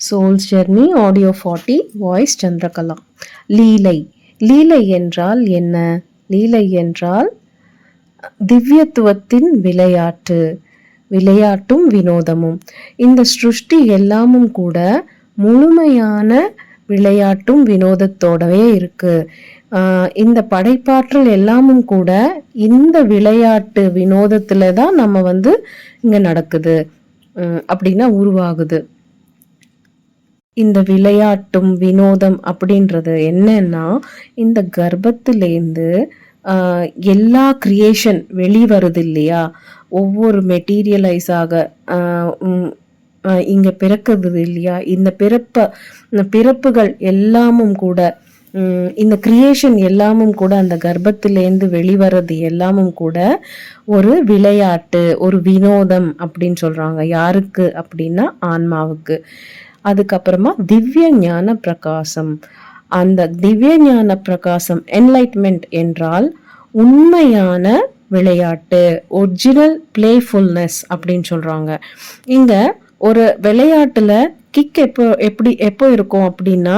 Soul's journey audio forty voice Chandrakala லீலை லீலை என்றால் என்ன? லீலை என்றால் திவ்யத்துவத்தின் விளையாட்டு. விளையாட்டும் வினோதமும். இந்த சிருஷ்டி எல்லாமும் கூட முழுமையான விளையாட்டும் வினோதத்தோடவே இருக்கு. இந்த படைப்பாற்றல் எல்லாமும் கூட இந்த விளையாட்டு வினோதத்தில் தான் நம்ம வந்து இங்கே நடக்குது. அப்படின்னா உருவாகுது. இந்த விளையாட்டும் வினோதம் அப்படின்றது என்னன்னா இந்த கர்ப்பத்திலேருந்து எல்லா கிரியேஷன் வெளிவருது இல்லையா ஒவ்வொரு மெட்டீரியலைஸ் ஆக ஆஹ், பிறக்குது இல்லையா இந்த பிறப்ப இந்த பிறப்புகள் எல்லாமும் கூட இந்த கிரியேஷன் எல்லாமும் கூட அந்த கர்ப்பத்திலேருந்து வெளிவரது எல்லாமும் கூட ஒரு விளையாட்டு ஒரு வினோதம் அப்படின்னு சொல்கிறாங்க யாருக்கு அப்படின்னா ஆன்மாவுக்கு. அதுக்கப்புறமா திவ்ய ஞான பிரகாசம். அந்த திவ்ய ஞான பிரகாசம் என்லைட்மெண்ட் என்றால் உண்மையான விளையாட்டு ஒரிஜினல் பிளேஃபுல்னஸ் அப்படின்னு சொல்கிறாங்க இங்கே ஒரு விளையாட்டில் கிக் எப்போ எப்படி எப்போ இருக்கும் அப்படின்னா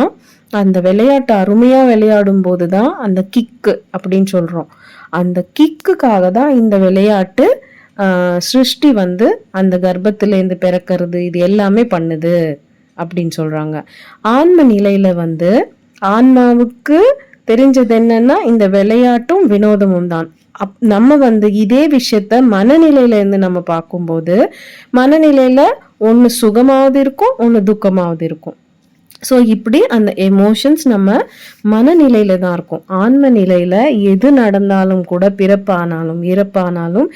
அந்த விளையாட்டு அருமையாக விளையாடும் போது தான் அந்த கிக்கு அப்படின்னு சொல்கிறோம் அந்த கிக்குக்காக தான் இந்த விளையாட்டு சிருஷ்டி வந்து அந்த கர்ப்பத்திலேருந்து பிறக்கிறது இது எல்லாமே பண்ணுது. அப்படின்னு சொல்கிறாங்க ஆன்ம நிலையில் வந்து ஆன்மாவுக்கு தெரிஞ்சது என்னன்னா இந்த விளையாட்டும் வினோதமும் தான். அப் நம்ம வந்து இதே விஷயத்த மனநிலையிலேருந்து நம்ம பார்க்கும்போது மனநிலையில் ஒன்று சுகமாவது இருக்கும் ஒன்று துக்கமாவது இருக்கும். ஸோ இப்படி அந்த எமோஷன்ஸ் நம்ம மனநிலையில தான் இருக்கும். ஆன்ம நிலையில எது நடந்தாலும் கூட பிறப்பானாலும் இறப்பானாலும்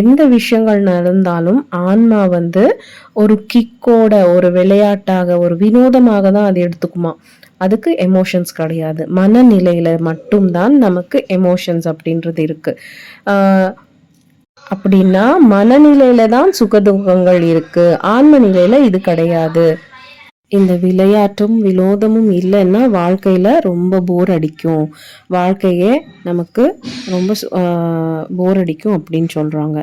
எந்த விஷயங்கள் நடந்தாலும் ஆன்மா வந்து ஒரு கிக்கோட ஒரு விளையாட்டாக ஒரு வினோதமாக தான் அது எடுத்துக்குமா? அதுக்கு எமோஷன்ஸ் கிடையாது. மனநிலையில மட்டும்தான் நமக்கு எமோஷன்ஸ் அப்படின்றது இருக்கு. அப்படின்னா மனநிலையில தான் சுகதுகங்கள் இருக்கு. ஆன்ம நிலையில இது கிடையாது. இந்த விளையாட்டும் வினோதமும் இல்லைன்னா வாழ்க்கையில் ரொம்ப போர் அடிக்கும். வாழ்க்கையே நமக்கு ரொம்ப போர் அடிக்கும் அப்படின்னு சொல்கிறாங்க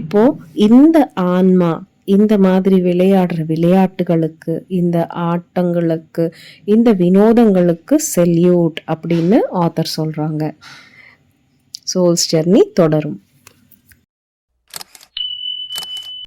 இப்போ இந்த ஆன்மா இந்த மாதிரி விளையாடுற விளையாட்டுகளுக்கு இந்த ஆட்டங்களுக்கு இந்த வினோதங்களுக்கு செல்யூட் அப்படின்னு ஆத்தர் சொல்கிறாங்க சோல்ஸ் ஜெர்னி தொடரும்.